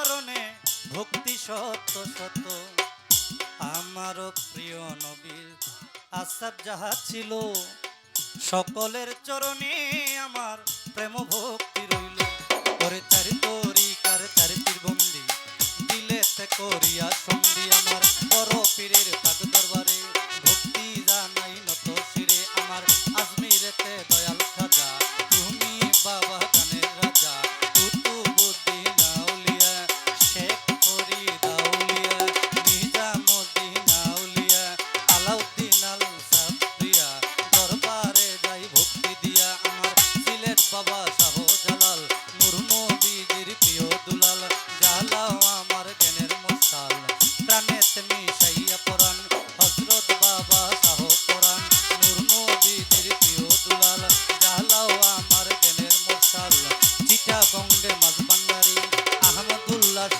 চরণে ভক্তি সত্য সত আমারও প্রিয় নবীর আসাব যাহা ছিল, সকলের চরণে আমার প্রেম ভক্তি রইল। করে চারি তরিকার চারিটির বন্দি দিলেতে করিয়া সন্ধি আমার।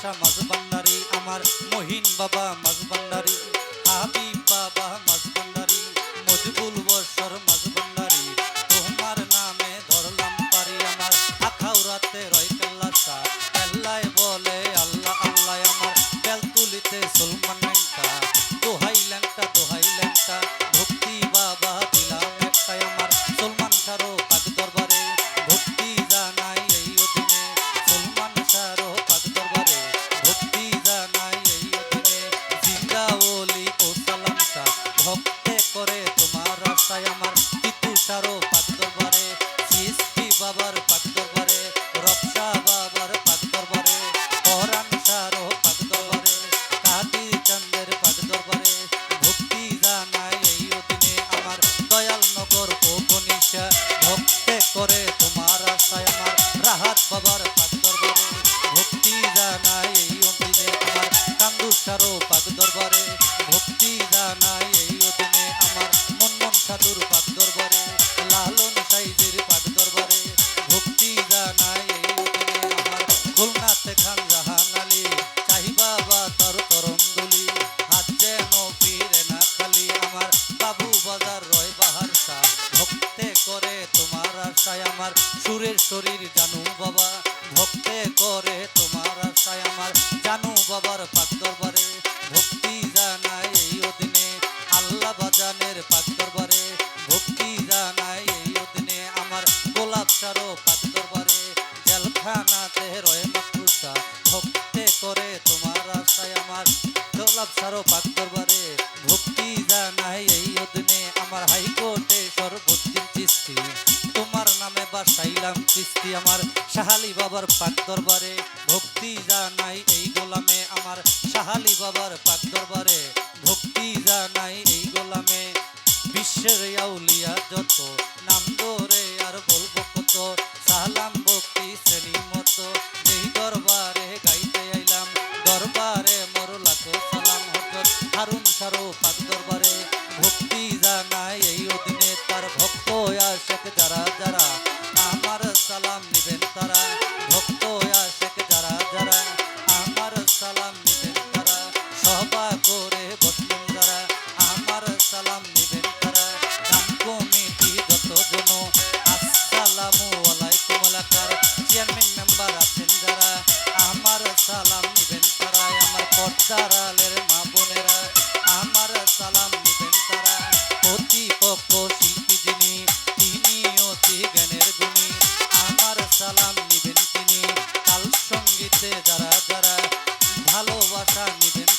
শাহ মাঝবান্ডারি আমার মহিন বাবা মাঝবান্ডারি সারো পাক দরবারে, ভক্তি জানাই এই অধীনে আমার মনমন সাধুর পাক দরবারে, লালন দরবারে, ভক্তি জানাই এই আমার খান জাহান আলী চাহি বাবা তর হাত যেন ফিরে না খালি আমার বাবু বাজার রয় বাহার ভক্তে করে তোমার আশায় আমার সুরের শরীর জানু বাবা, ভক্তে করে তোমার গোলাপ সারো পাক দরবারে ভক্তি জানাই এই অধীনে আমার হাইকোর্টে সর্বোচ্চিন চিস্তি তোমার নামে বাসাইলাম কিস্তি আমার সাহালি বাবার পাক দরবারে ভক্তি জানাই এই গোলামে। আমার সাহালি বাবার পাক দরবারে ভক্তি জানাই এই গোলামে। বিশ্বের মেম্বার আছেন আমার সালাম নিবেন তারা, আমার মা বোনেরা, আমার সালাম নিবেন তারা, প্রতিপক্ষ শিল্পী যিনি, তিনি অতি জ্ঞানের গুণী, আমার সালাম নিবেন তিনি, কাল সঙ্গীতে যারা যারা, ভালোবাসা নিবেন